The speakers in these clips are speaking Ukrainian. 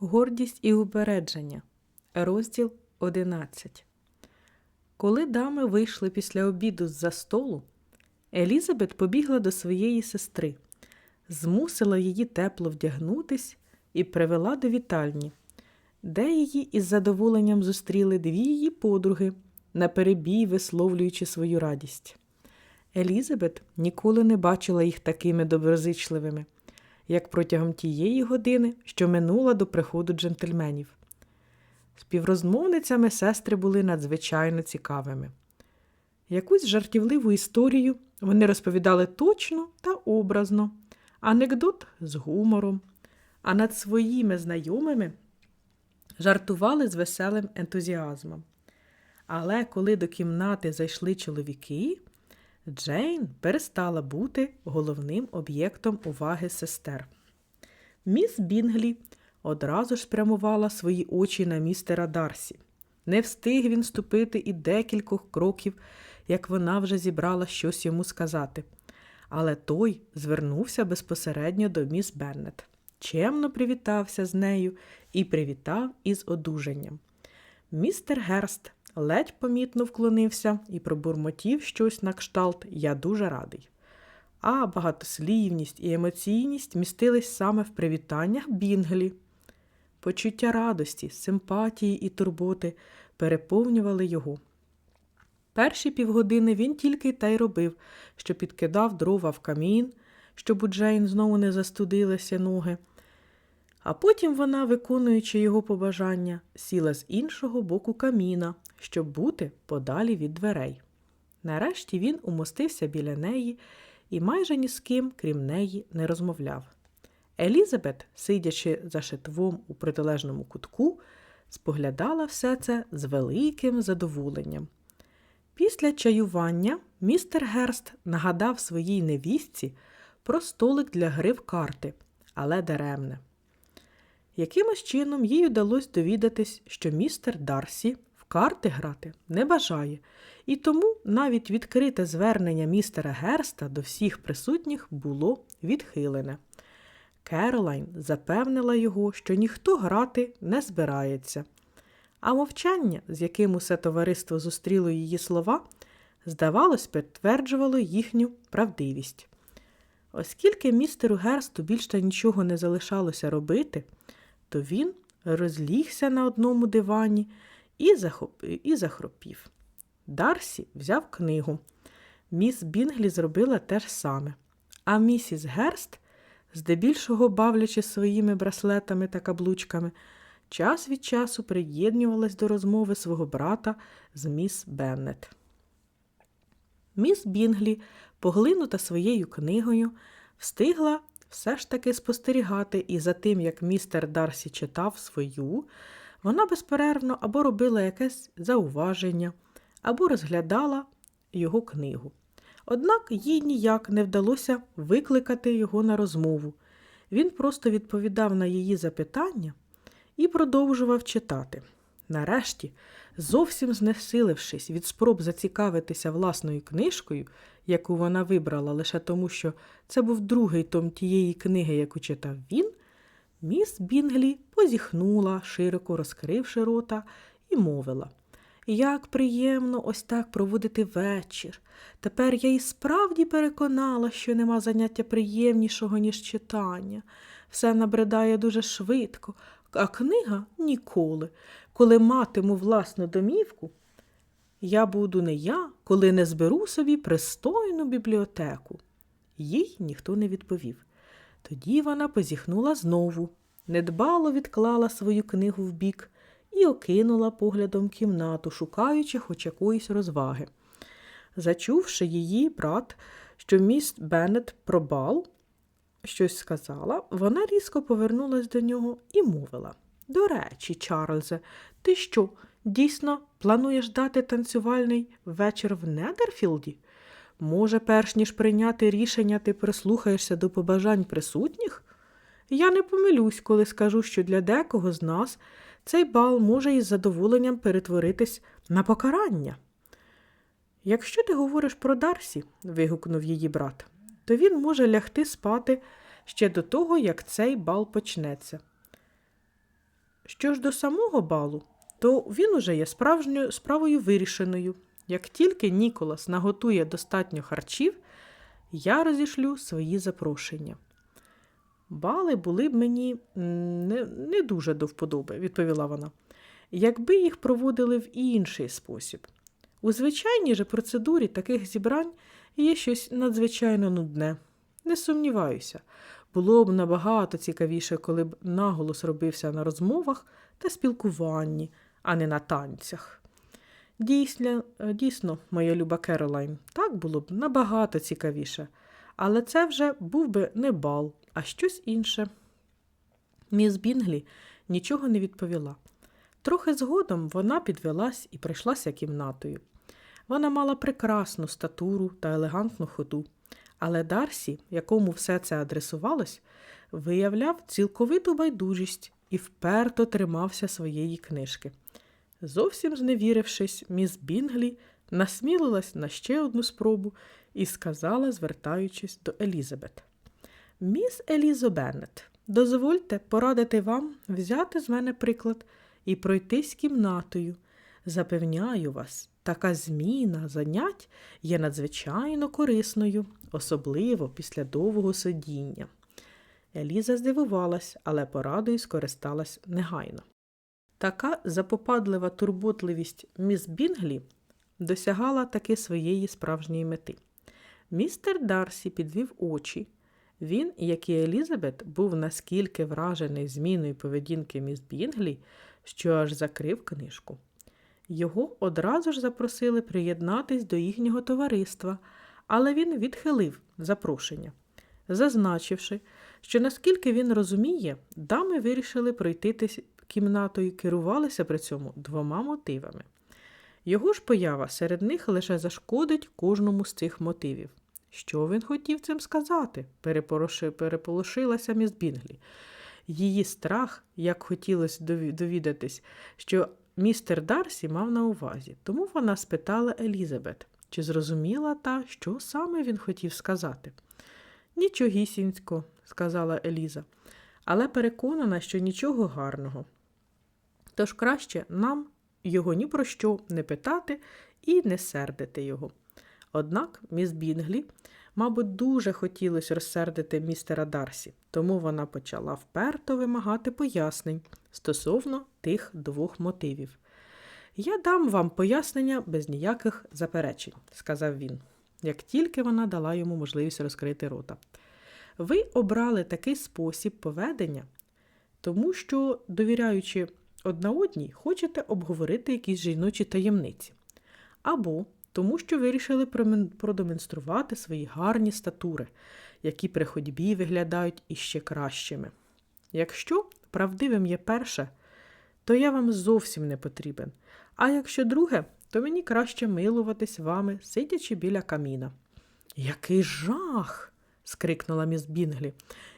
Гордість і упередження. Розділ 11. Коли дами вийшли після обіду з-за столу, Елізабет побігла до своєї сестри, змусила її тепло вдягнутись і привела до вітальні, де її із задоволенням зустріли дві її подруги, наперебій висловлюючи свою радість. Елізабет ніколи не бачила їх такими доброзичливими, як протягом тієї години, що минула до приходу джентльменів. Співрозмовницями сестри були надзвичайно цікавими. Якусь жартівливу історію вони розповідали точно та образно, анекдот з гумором, а над своїми знайомими жартували з веселим ентузіазмом. Але коли до кімнати зайшли чоловіки, Джейн перестала бути головним об'єктом уваги сестер. Міс Бінглі одразу ж спрямувала свої очі на містера Дарсі. Не встиг він ступити і декількох кроків, як вона вже зібрала щось йому сказати. Але той звернувся безпосередньо до міс Беннет, чемно привітався з нею і привітав із одужанням. Містер Герст ледь помітно вклонився і пробурмотів щось на кшталт Я дуже радий. А багатослівність і емоційність містились саме в привітаннях Бінглі. Почуття радості, симпатії і турботи переповнювали його. Перші півгодини він тільки та й робив, що підкидав дрова в камін, щоб у Джейн знову не застудилися ноги. А потім вона, виконуючи його побажання, сіла з іншого боку каміна, щоб бути подалі від дверей. Нарешті він умостився біля неї і майже ні з ким, крім неї, не розмовляв. Елізабет, сидячи за шитвом у протилежному кутку, споглядала все це з великим задоволенням. Після чаювання містер Герст нагадав своїй невістці про столик для гри в карти, але даремне. Якимось чином їй удалось довідатись, що містер Дарсі в карти грати не бажає, і тому навіть відкрите звернення містера Герста до всіх присутніх було відхилене. Керолайн запевнила його, що ніхто грати не збирається, а мовчання, з яким усе товариство зустріло її слова, здавалось, підтверджувало їхню правдивість. Оскільки містеру Герсту більше нічого не залишалося робити, то він розлігся на одному дивані і, захоп... і захропів. Дарсі взяв книгу. Міс Бінглі зробила те ж саме, а місіс Герст, здебільшого бавлячи своїми браслетами та каблучками, час від часу приєднювалась до розмови свого брата з міс Беннет. Міс Бінглі, поглинута своєю книгою, встигла все ж таки спостерігати і за тим, як містер Дарсі читав свою, вона безперервно або робила якесь зауваження, або розглядала його книгу. Однак їй ніяк не вдалося викликати його на розмову. Він просто відповідав на її запитання і продовжував читати. Нарешті, зовсім знесилившись від спроб зацікавитися власною книжкою, яку вона вибрала лише тому, що це був другий том тієї книги, яку читав він, міс Бінглі позіхнула, широко розкривши рота, і мовила. Як приємно ось так проводити вечір. Тепер я і справді переконала, що нема заняття приємнішого, ніж читання. Все набридає дуже швидко, а книга ніколи. Коли матиму власну домівку, я буду не я, коли не зберу собі пристойну бібліотеку. Їй ніхто не відповів. Тоді вона позіхнула знову, недбало відклала свою книгу вбік і окинула поглядом кімнату, шукаючи хоч якоїсь розваги. Зачувши її брат, що міс Беннет про бал щось сказала, вона різко повернулась до нього і мовила До речі, Чарльзе, ти що, дійсно плануєш дати танцювальний вечір в Недерфілді? Може, перш ніж прийняти рішення, ти прислухаєшся до побажань присутніх? Я не помилюсь, коли скажу, що для декого з нас цей бал може із задоволенням перетворитись на покарання. Якщо ти говориш про Дарсі, вигукнув її брат, то він може лягти спати ще до того, як цей бал почнеться. Що ж до самого балу, то він уже є справжньою справою вирішеною. Як тільки Ніколас наготує достатньо харчів, я розішлю свої запрошення. Бали були б мені не, не дуже до вподоби, відповіла вона, якби їх проводили в інший спосіб. У звичайній же процедурі таких зібрань є щось надзвичайно нудне. Не сумніваюся, було б набагато цікавіше, коли б наголос робився на розмовах та спілкуванні, а не на танцях. Дійсно, е, дійсно, моя люба Керолайн, так було б набагато цікавіше. Але це вже був би не бал, а щось інше. Міс Бінглі нічого не відповіла. Трохи згодом вона підвелась і прийшлася кімнатою. Вона мала прекрасну статуру та елегантну ходу, але Дарсі, якому все це адресувалось, виявляв цілковиту байдужість і вперто тримався своєї книжки. Зовсім зневірившись, міс Бінглі насмілилась на ще одну спробу і сказала, звертаючись до Елізабет. Міс Елізо Беннет, дозвольте порадити вам взяти з мене приклад і пройтись кімнатою. Запевняю вас, така зміна занять є надзвичайно корисною, особливо після довгого сидіння. Еліза здивувалась, але порадою скористалась негайно. Така запопадлива турботливість міс Бінглі досягала таки своєї справжньої мети. Містер Дарсі підвів очі. Він, як і Елізабет, був наскільки вражений зміною поведінки міс Бінглі, що аж закрив книжку. Його одразу ж запросили приєднатись до їхнього товариства, але він відхилив запрошення, зазначивши, що наскільки він розуміє, дами вирішили пройтись кімнатою і керувалися при цьому двома мотивами. Його ж поява серед них лише зашкодить кожному з цих мотивів. Що він хотів цим сказати? переполошилася міс Бінглі. Її страх, як хотілося довідатись, що містер Дарсі мав на увазі, тому вона спитала Елізабет, чи зрозуміла та, що саме він хотів сказати. Нічогісінсько, сказала Еліза, але переконана, що нічого гарного. Тож краще нам його ні про що не питати і не сердити його. Однак міс Бінглі, мабуть, дуже хотілося розсердити містера Дарсі, тому вона почала вперто вимагати пояснень стосовно тих двох мотивів. Я дам вам пояснення без ніяких заперечень, сказав він, як тільки вона дала йому можливість розкрити рота. Ви обрали такий спосіб поведення, тому що, довіряючи одна одній, хочете обговорити якісь жіночі таємниці. Або тому, що вирішили продемонструвати свої гарні статури, які при ходьбі виглядають іще кращими. Якщо правдивим є перше, то я вам зовсім не потрібен. А якщо друге, то мені краще милуватись вами, сидячи біля каміна. Який жах! скрикнула міс Бінглі.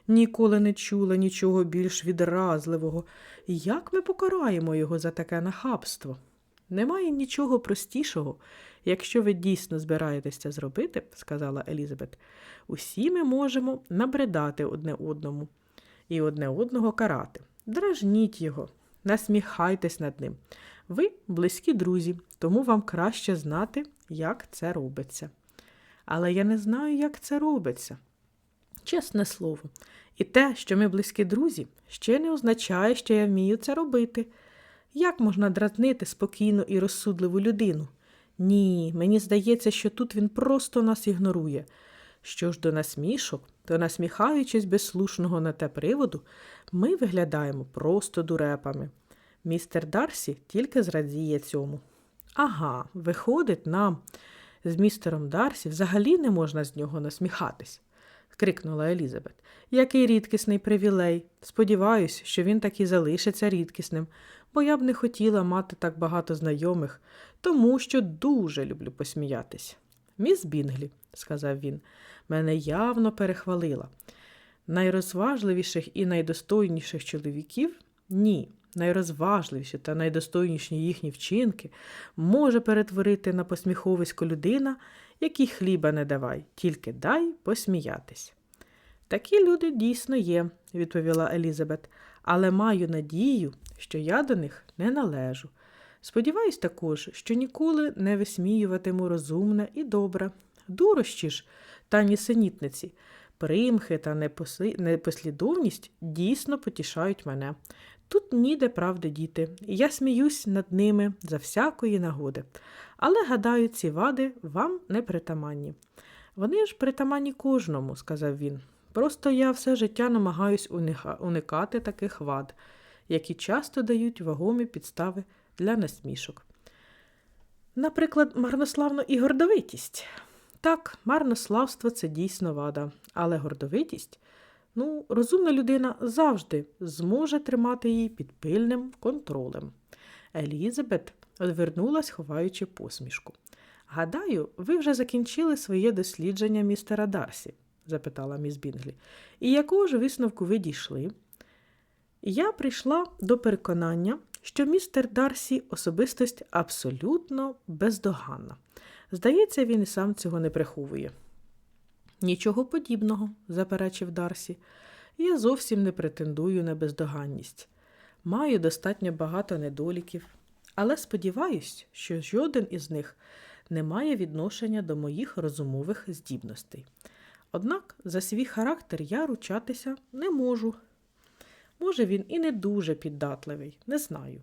Ніколи не чула нічого більш відразливого. Як ми покараємо його за таке нахабство? Немає нічого простішого, якщо ви дійсно збираєтесь це зробити, сказала Елізабет. Усі ми можемо набридати одне одному і одне одного карати. Дражніть його, насміхайтесь над ним. Ви близькі друзі, тому вам краще знати, як це робиться. Але я не знаю, як це робиться. Чесне слово, і те, що ми близькі друзі, ще не означає, що я вмію це робити. Як можна дразнити спокійну і розсудливу людину? Ні, мені здається, що тут він просто нас ігнорує. Що ж до насмішок, то насміхаючись без слушного на те приводу, ми виглядаємо просто дурепами. Містер Дарсі тільки зрадіє цьому. Ага, виходить, нам з містером Дарсі взагалі не можна з нього насміхатись, крикнула Елізабет. Який рідкісний привілей. Сподіваюсь, що він таки залишиться рідкісним, бо я б не хотіла мати так багато знайомих, тому що дуже люблю посміятись. Міс Бінглі, сказав він, мене явно перехвалила. Найрозважливіших і найдостойніших чоловіків ні, найрозважливіші та найдостойніші їхні вчинки може перетворити на посміховисько людина, якій хліба не давай, тільки дай посміятись. Такі люди дійсно є, відповіла Елізабет, але маю надію, що я до них не належу. Сподіваюсь також, що ніколи не висміюватиму розумне і добре. Дурощі ж та нісенітниці, примхи та непослідовність дійсно потішають мене. Тут ніде правди діти, і я сміюсь над ними за всякої нагоди. Але, гадаю, ці вади вам не притаманні. Вони ж притаманні кожному, сказав він. Просто я все життя намагаюсь уникати таких вад, які часто дають вагомі підстави для насмішок. Наприклад, марнославно і гордовитість. Так, марнославство це дійсно вада, але гордовитість ну, розумна людина завжди зможе тримати її під пильним контролем. Елізабет одвернулась, ховаючи посмішку. Гадаю, ви вже закінчили своє дослідження містера Дарсі? запитала міс Бінглі. І якого ж висновку ви дійшли? Я прийшла до переконання, що містер Дарсі особистість абсолютно бездоганна. Здається, він і сам цього не приховує. Нічого подібного, заперечив Дарсі. Я зовсім не претендую на бездоганність. Маю достатньо багато недоліків, але сподіваюсь, що жоден із них не має відношення до моїх розумових здібностей. Однак за свій характер я ручатися не можу. Може, він і не дуже піддатливий, не знаю.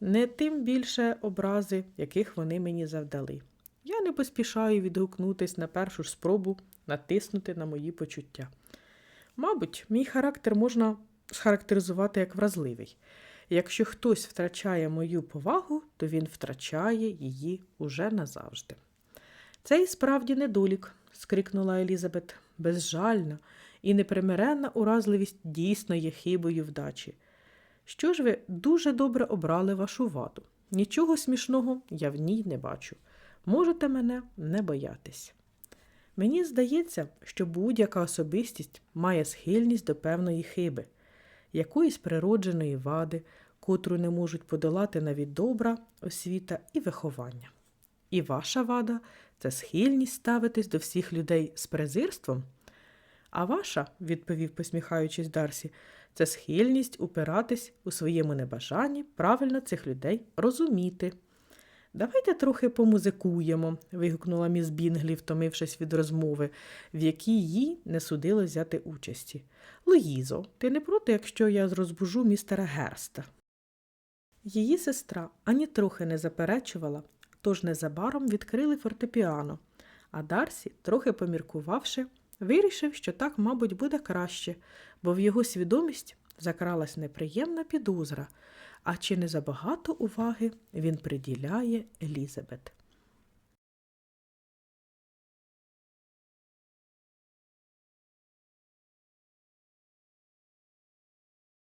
Не тим більше образи, яких вони мені завдали. Я не поспішаю відгукнутись на першу ж спробу натиснути на мої почуття. Мабуть, мій характер можна схарактеризувати як вразливий. Якщо хтось втрачає мою повагу, то він втрачає її уже назавжди. Це і справді недолік, скрикнула Елізабет. Безжальна і непримиренна уразливість дійсно є хибою вдачі. Що ж ви дуже добре обрали вашу ваду? Нічого смішного я в ній не бачу. Можете мене не боятись. Мені здається, що будь-яка особистість має схильність до певної хиби, якоїсь природженої вади, котру не можуть подолати навіть добра, освіта і виховання. І ваша вада це схильність ставитись до всіх людей з презирством. А ваша, відповів, посміхаючись Дарсі, це схильність упиратись у своєму небажанні правильно цих людей розуміти. Давайте трохи помузикуємо, вигукнула міс Бінглі, втомившись від розмови, в якій їй не судило взяти участі. Луїзо, ти не проти, якщо я розбужу містера Герста? Її сестра ані трохи не заперечувала, тож незабаром відкрили фортепіано, а Дарсі, трохи поміркувавши, вирішив, що так, мабуть, буде краще, бо в його свідомість закралась неприємна підозра, а чи не забагато уваги він приділяє Елізабет.